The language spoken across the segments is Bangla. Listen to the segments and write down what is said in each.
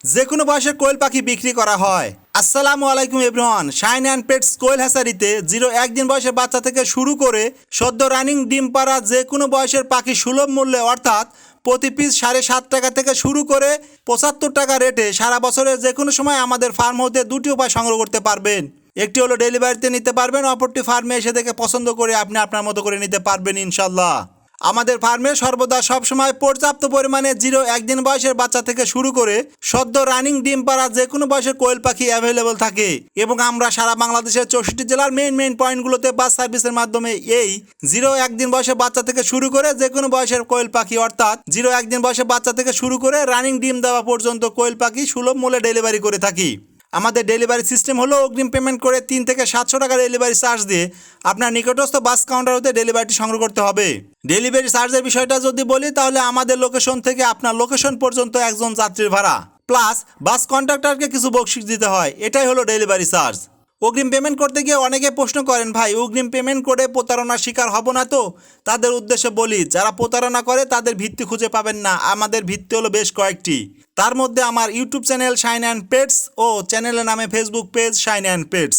যে কোনো বয়সের কোয়েল পাখি বিক্রি করা হয়। আসসালামু আলাইকুম everyone, shine and pets Koel হ্যাসারিতে zero একদিন বয়সের বাচ্চা থেকে শুরু করে সদ্য রানিং ডিম পাড়া যে কোনো বয়সের পাখি সুলভ মূল্যে অর্থাৎ প্রতি পিস সাড়ে সাত টাকা থেকে শুরু করে পঁচাত্তর টাকা রেটে সারা বছরের যে কোনো সময় আমাদের ফার্ম হতে দুটি উপায় সংগ্রহ করতে পারবেন। একটি হলো ডেলিভারিতে নিতে পারবেন, অপরটি ফার্মে এসে দেখে পছন্দ করে আপনি আপনার মতো করে নিতে পারবেন ইনশাল্লাহ আমাদের ফার্মে সর্বদা সবসময় পর্যাপ্ত পরিমাণে জিরো একদিন বয়সের বাচ্চা থেকে শুরু করে সদ্য রানিং ডিম পাড়া যে কোনো বয়সের কোয়েল পাখি অ্যাভেলেবল থাকে। এবং আমরা সারা বাংলাদেশের চৌষট্টি জেলার মেইন মেইন পয়েন্টগুলোতে বাস সার্ভিসের মাধ্যমে এই জিরো একদিন বয়সের বাচ্চা থেকে শুরু করে যে কোনো বয়সের কোয়েল পাখি, অর্থাৎ জিরো একদিন বয়সের বাচ্চা থেকে শুরু করে রানিং ডিম দেওয়া পর্যন্ত কোয়েল পাখি সুলভ মূল্যে ডেলিভারি করে থাকি। আমাদের ডেলিভারি সিস্টেম হলো অগ্রিম পেমেন্ট করে তিন থেকে সাতশো টাকা ডেলিভারি চার্জ দিয়ে আপনার নিকটস্থ বাস কাউন্টার হতে ডেলিভারিটি সংগ্রহ করতে হবে। ডেলিভারি চার্জের বিষয়টা যদি বলি, তাহলে আমাদের লোকেশন থেকে আপনার লোকেশন পর্যন্ত একজন যাত্রীর ভাড়া। প্লাস বাস কন্ট্রাক্টরকে কিছু বকশিস দিতে হয়। এটাই হলো ডেলিভারি চার্জ অগ্রিম পেমেন্ট করতে গিয়ে অনেকে প্রশ্ন করেন, ভাই, অগ্রিম পেমেন্ট করে প্রতারণার শিকার হব না তো? তাদের উদ্দেশ্যে বলি, যারা প্রতারণা করে, তাদের ভিত্তি খুঁজে পাবেন না। আমাদের ভিত্তি হলো বেশ কয়েকটি। তার মধ্যে আমার YouTube channel shine and pets ও চ্যানেলের নামে Facebook page shine and pets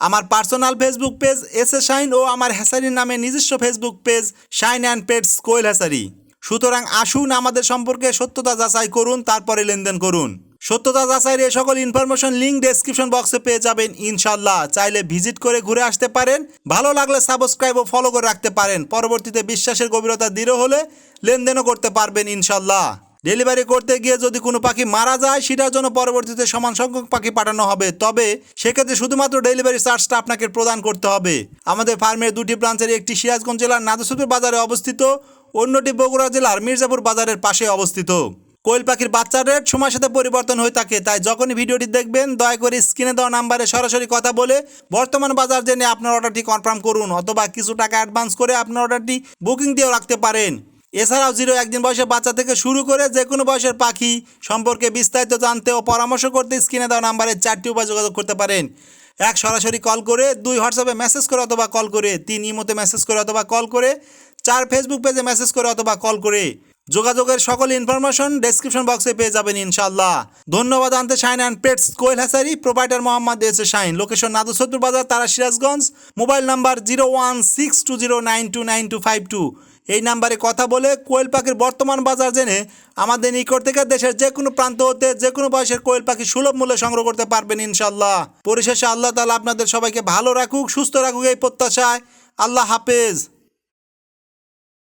আমার personal Facebook page S A shine ও আমার হ্যাসারির নামে নিজস্ব Facebook page shine and pets Koel hatchery সুতরাং আসুন আমাদের সম্পর্কে সত্যতা যাচাই করুন, তারপরে লেনদেন করুন। সত্যতা যাচাইয়ের এ সকল ইনফরমেশন লিঙ্ক ডেসক্রিপশন বক্সে পেয়ে যাবেন ইনশাল্লাহ চাইলে ভিজিট করে ঘুরে আসতে পারেন। ভালো লাগলে সাবস্ক্রাইব ও ফলো করে রাখতে পারেন। পরবর্তীতে বিশ্বাসের গভীরতা দৃঢ় হলে লেনদেনও করতে পারবেন ইনশাল্লাহ ডেলিভারি করতে গিয়ে যদি কোনো পাখি মারা যায়, সেটার জন্য পরবর্তীতে সমান সংখ্যক পাখি পাঠানো হবে। তবে সেক্ষেত্রে শুধুমাত্র ডেলিভারি চার্জটা আপনাকে প্রদান করতে হবে। আমাদের ফার্মের দুটি ব্রাঞ্চের একটি সিরাজগঞ্জ জেলার নাদসুপুর বাজারে অবস্থিত, অন্যটি বগুড়া জেলার মির্জাপুর বাজারের পাশে অবস্থিত। কোয়েল পাখির বাচ্চার রেট সময়ের সাথে পরিবর্তন হয়ে থাকে, তাই যখনই ভিডিওটি দেখবেন, দয়া করে স্ক্রিনে দেওয়া নাম্বারে সরাসরি কথা বলে বর্তমান বাজার জেনে আপনার অর্ডারটি কনফার্ম করুন, অথবা কিছু টাকা অ্যাডভান্স করে আপনার অর্ডারটি বুকিং দিয়েও রাখতে পারেন। এছাড়াও জিরো একদিন বয়সের বাচ্চা থেকে শুরু করে যে কোনো বয়সের পাখি সম্পর্কে বিস্তারিত জানতে ও পরামর্শ করতে স্ক্রিনে দেওয়া নাম্বারে চারটি উপায় যোগাযোগ করতে পারেন। এক, সরাসরি কল করে, দুই, হোয়াটসঅ্যাপে মেসেজ করে অথবা কল করে, তিন, ইমোতে মেসেজ করে অথবা কল করে, চার, ফেসবুক পেজে মেসেজ করে অথবা কল করে। যোগাযোগের সকল ইনফরমেশন ডেসক্রিপশন বক্সে পেয়ে যাবেন ইনশাল্লাহ ধন্যবাদ, আনতে shine and pets Koel hatchery provider Mohammad S shine. Location Nadusattar বাজার, তারা Sirajganj. Mobile number zero one six two zero nine two nine two five two এই নাম্বারে কথা বলে কোয়েল পাখির বর্তমান বাজার জেনে আমাদের নিকট থেকে দেশের যে কোনো প্রান্ত হতে যে কোনো বয়সের কোয়েল পাখি সুলভ মূল্যে সংগ্রহ করতে পারবেন ইনশাল্লাহ পরিশেষে আল্লাহ তালা আপনাদের সবাইকে ভালো রাখুক, সুস্থ রাখুক এই প্রত্যাশায়। আল্লাহ হাফেজ।